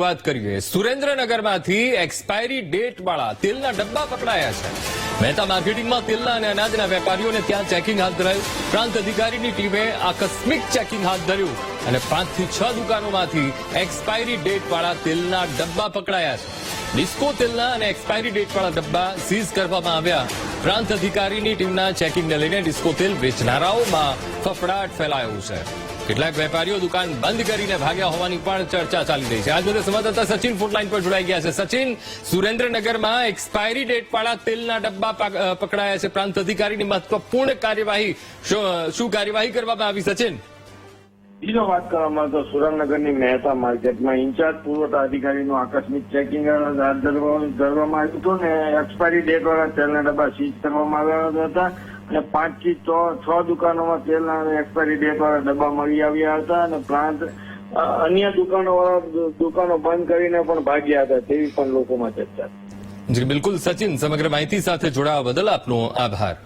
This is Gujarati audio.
વાત કરીએ સુરેન્દ્રનગરમાંથી એક્સપાયરી ડેટ તેલના ડબ્બા પકડાયા છે. મહેતા માર્કેટિંગમાં તેલના અને અનાજના વેપારીઓને ત્યાં ચેકિંગ હાથ ધરાયું. પ્રાંત અધિકારીની ટીમે આકસ્મિક ચેકિંગ હાથ ધર્યું અને પાંચથી છ દુકાનોમાંથી એક્સપાયરી ડેટ વાળા તેલના ડબ્બા પકડાયા છે. ડિસ્કો તેલના અને એક્સપાયરી ડેટ વાળા ડબ્બા સીઝ કરવામાં આવ્યા. પ્રાંત અધિકારીની ટીમના ચેકિંગને લઈને ડિસ્કો તેલ વેચનારાઓમાં ફફડાટ ફેલાયો છે. કેટલાક વેપારીઓ દુકાન બંધ કરીને ભાગ્યા હોવાની પણ ચર્ચા ચાલી રહી છે. આજ બધા સંવાદદાતા સચિન ફૂટલાઈન પર જોડાઈ ગયા છે. સચિન, સુરેન્દ્રનગરમાં એક્સપાયરી ડેટ વાળા તેલના ડબ્બા પકડાયા છે. પ્રાંત અધિકારીની મહત્વપૂર્ણ કાર્યવાહી શું કાર્યવાહી કરવામાં આવી, સચિન? બીજો વાત કરવામાં તો સુરેન્દ્રનગરની મહેતા માર્કેટમાં ઇન્ચાર્જ પુરવઠા અધિકારીનું આકસ્મિક ચેકિંગ હાથ ધરવામાં આવ્યું હતું ને એક્સપાયરી ડેટ વાળા તેલના ડબ્બા સીઝ કરવામાં આવ્યા હતા. અને પાંચથી છ દુકાનોમાં તેલના એક્સપાયરી ડેટ વાળા ડબ્બા મળી આવ્યા હતા અને પ્લાન્ટ અન્ય દુકાનો વાળા દુકાનો બંધ કરીને પણ ભાગ્યા હતા તેવી પણ લોકોમાં ચર્ચા. જી, બિલકુલ સચિન, સમગ્ર માહિતી સાથે જોડાવા બદલ આપનો આભાર.